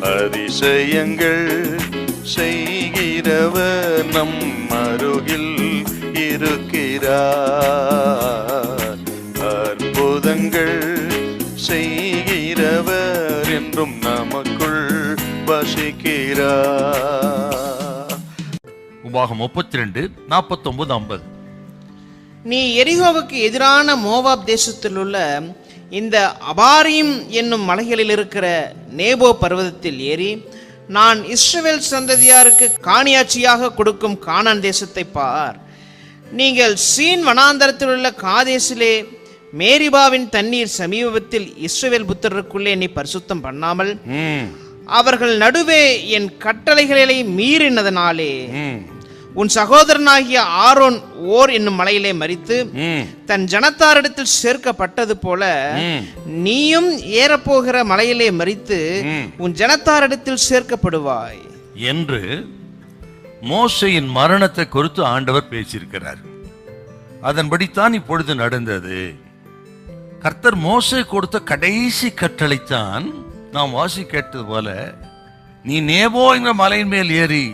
அதிசயங்கள் செய்கிறவர் நம் அருகில் இருக்கிறார். அற்புதங்கள் செய்கிறவர் என்றும் நமக்குள் வசிக்கிறார். உபாகம் முப்பத்தி ரெண்டு நாற்பத்தி ஒன்பது ஐம்பது. நீ எரிகோவுக்கு எதிரான மோவாப் தேசத்தில் உள்ள இந்த அபாரிம் என்னும் மலைகளில் இருக்கிற நேபோ பர்வதத்தில் ஏறி நான் இஸ்ரவேல் சந்ததியாருக்கு காணியாட்சியாக கொடுக்கும் கானான் தேசத்தை பார். நீங்கள் சீன் வனாந்தரத்தில் உள்ள காதேசிலே மேரிபாவின் தண்ணீர் சமீபத்தில் இஸ்ரவேல் புத்தருக்குள்ளே நீ பரிசுத்தம் பண்ணாமல் அவர்கள் நடுவே என் கட்டளைகளை மீறினதனாலே உன் சகோதரனாகிய ஆரோன் ஓர் என்னும் மலையிலே மரித்து ம் தன் ஜனத்தாரிடத்தில் சேர்க்கப்பட்டது போல. நீயும் ஏறப்போகிற மலையிலே மரித்து ம். உன் ஜனத்தாரிடத்தில் சேர்க்கப்படுவாய் என்று மோசையின் மரணத்தை குறித்து ஆண்டவர் பேசியிருக்கிறார் அதன்படித்தான் இப்பொழுது நடந்தது கர்த்தர் மோசை கொடுத்த கடைசி கட்டளைத்தான் நாம் வாசி கேட்டது போல நீ நேபோ என்ற மலையின் மேல் ஏறி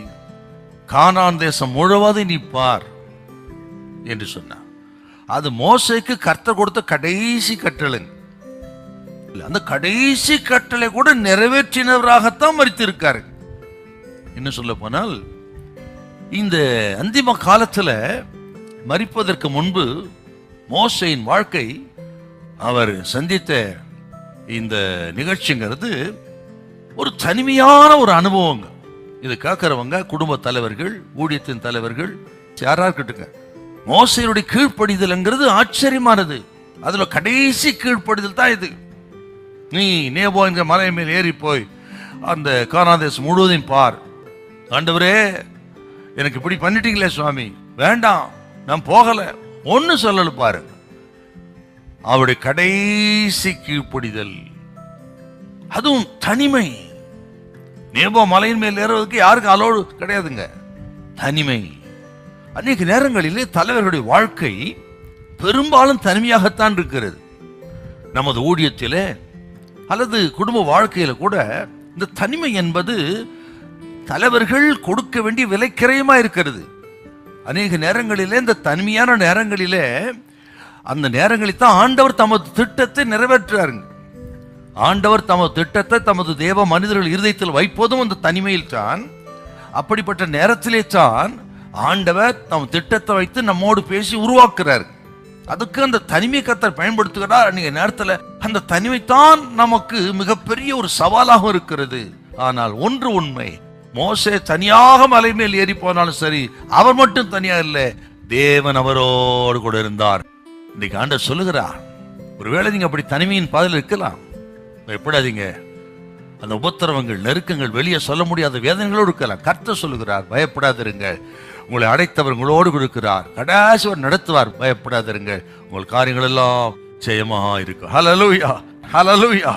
கானான் தேசம் முழுவதும் நீ பார் என்று சொன்னார் அது மோசைக்கு கர்த்தர் கொடுத்த கடைசி கட்டளை அந்த கடைசி கட்டளை கூட நிறைவேற்றினவராகத்தான் மறித்திருக்காரு என்ன சொல்ல போனால் இந்த அந்திம காலத்தில் மறிப்பதற்கு முன்பு மோசையின் வாழ்க்கை அவர் சந்தித்த இந்த நிகழ்ச்சிங்கிறது ஒரு தனிமையான ஒரு அனுபவங்க. இது கேட்கறவங்க குடும்ப தலைவர்கள் ஊழியத்தின் தலைவர்கள் யாரா இருக்கட்டுங்க மோசையுடைய கீழ்ப்படிதல்ங்கிறது ஆச்சரியமானது. அதுல கடைசி கீழ்ப்படிதல் தான் இது. நீ நேபோ என்கிற மலை மேல் ஏறி போய் அந்த கானாதேசம் முழுவதையும் பார். ஆண்டவரே எனக்கு இப்படி பண்ணிட்டீங்களே சுவாமி. வேண்டாம் நான் போகல. ஒன்னு சொல்லல பாரு. அவருடைய கடைசி கீழ்ப்படிதல். அதுவும் தனிமை. நேபோ மலையின் மேல் ஏறுவதற்கு யாருக்கும் அலோடு கிடையாதுங்க. தனிமை. அநேக நேரங்களிலே தலைவர்களுடைய வாழ்க்கை பெரும்பாலும் தனிமையாகத்தான் இருக்கிறது. நமது ஊழியத்தில் அல்லது குடும்ப வாழ்க்கையில் கூட இந்த தனிமை என்பது தலைவர்கள் கொடுக்க வேண்டிய விலைக்கிரயமா இருக்கிறது. அநேக நேரங்களிலே இந்த தனிமையான நேரங்களிலே அந்த நேரங்களில் தான் ஆண்டவர் தமது திட்டத்தை நிறைவேற்றுறாருங்க ஆண்டவர் தமது திட்டத்தை தமது தேவ மனிதர்கள் இருதயத்தில் வைப்பதும் அந்த தனிமையில் தான். அப்படிப்பட்ட நேரத்திலே தான் ஆண்டவர் தம் திட்டத்தை வைத்து நம்மோடு பேசி உருவாக்குறார். அதுக்கு அந்த தனிமை கத்தர் பயன்படுத்துகிறார். அன்றைய நேரத்தில் அந்த தனிமை தான் நமக்கு மிகப்பெரிய ஒரு சவாலாக இருக்கிறது. ஆனால் ஒன்று உண்மை. மோசே தனியாக மலை மேல் ஏறி போனாலும் சரி அவர் மட்டும் தனியா இல்லை தேவன் அவரோடு கூட இருந்தார். இன்னைக்கு ஆண்டர் சொல்லுகிறார். ஒருவேளை நீங்க அப்படி தனிமையின் பாதையில் இருக்கலாம். பயப்படாதீங்க. அந்த உபத்திரவங்கள் நெருக்கங்கள் வெளியே சொல்ல முடியாத வேதனைகளோடு இருக்கலாம். கர்த்த சொல்லுகிறார் பயப்படாதிருங்க. உங்களை அடைத்தவர் உங்களோடு இருக்கிறார். கடாசிவர் நடத்துவார் பயப்படாதிருங்க. உங்கள் காரியங்கள் எல்லாம் ஜெயமாக இருக்கும். Hallelujah hallelujah